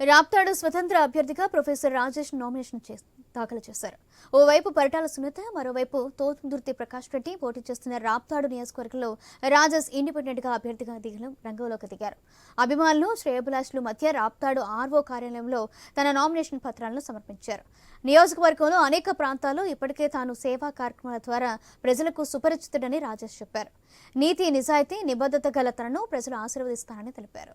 రాప్తాడు స్వతంత్ర అభ్యర్థిగా professor Rajesh nomination దాఖలు చేశారు. ఓవైపు పరిటాల సునీత మరోవైపు తోదుర్తి ప్రకాష్ రెడ్డి పోటీ చేస్తున్న రాప్తాడు నియోజకవర్గంలో రాజేష్ ఇండిపెండెంట్గా అభ్యర్థిగా దిగడం రంగంలోకి దిగారు. అభిమానులు శ్రేయభిలాషులు మధ్య రాప్తాడు ఆర్వో కార్యాలయంలో తన నామినేషన్ పత్రాలను సమర్పించారు. నియోజకవర్గంలో అనేక ప్రాంతాల్లో ఇప్పటికే తాను సేవా కార్యక్రమాల ద్వారా ప్రజలకు సుపరిచితుడని రాజేష్ చెప్పారు. నీతి నిజాయితీ నిబద్ధత గల తనను ప్రజలు ఆశీర్వదిస్తారని తెలిపారు.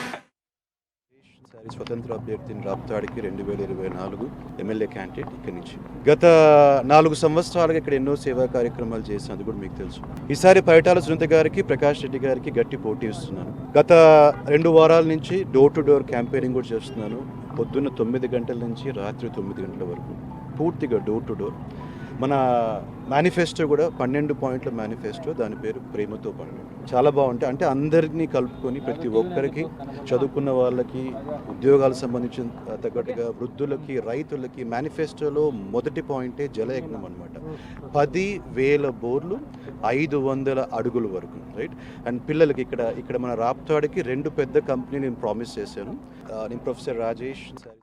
ఈసారి స్వతంత్ర అభ్యర్థిని రాప్తాడికి రెండు వేల ఇరవై నాలుగు ఎమ్మెల్యే క్యాండిడేట్ ఇక్కడి నుంచి. గత నాలుగు సంవత్సరాలుగా ఇక్కడ ఎన్నో సేవా కార్యక్రమాలు చేసినందుకు అది కూడా మీకు తెలుసు. ఈసారి పరిటాల సునీత గారికి ప్రకాష్ రెడ్డి గారికి గట్టి పోటీ ఇస్తున్నాను. గత రెండు వారాల నుంచి డోర్ టు డోర్ క్యాంపెయినింగ్ కూడా చేస్తున్నాను. పొద్దున్న తొమ్మిది గంటల నుంచి రాత్రి తొమ్మిది గంటల వరకు పూర్తిగా డోర్ టు డోర్ మన మేనిఫెస్టో కూడా పన్నెండు పాయింట్ల మేనిఫెస్టో దాని పేరు ప్రేమతో పన్నెండు చాలా బాగుంటాయి. అంటే అందరినీ కలుపుకొని ప్రతి ఒక్కరికి చదువుకున్న వాళ్ళకి ఉద్యోగాలకు సంబంధించిన తగ్గట్టుగా వృద్ధులకి రైతులకి మేనిఫెస్టోలో మొదటి పాయింటే జలయజ్ఞం అనమాట పది వేల బోర్లు ఐదు వందల అడుగుల వరకు రైట్ అండ్ పిల్లలకి ఇక్కడ ఇక్కడ మన రాప్తాడికి రెండు పెద్ద కంపెనీ నేను ప్రామిస్ చేశాను. నేను ప్రొఫెసర్ రాజేష్ సార్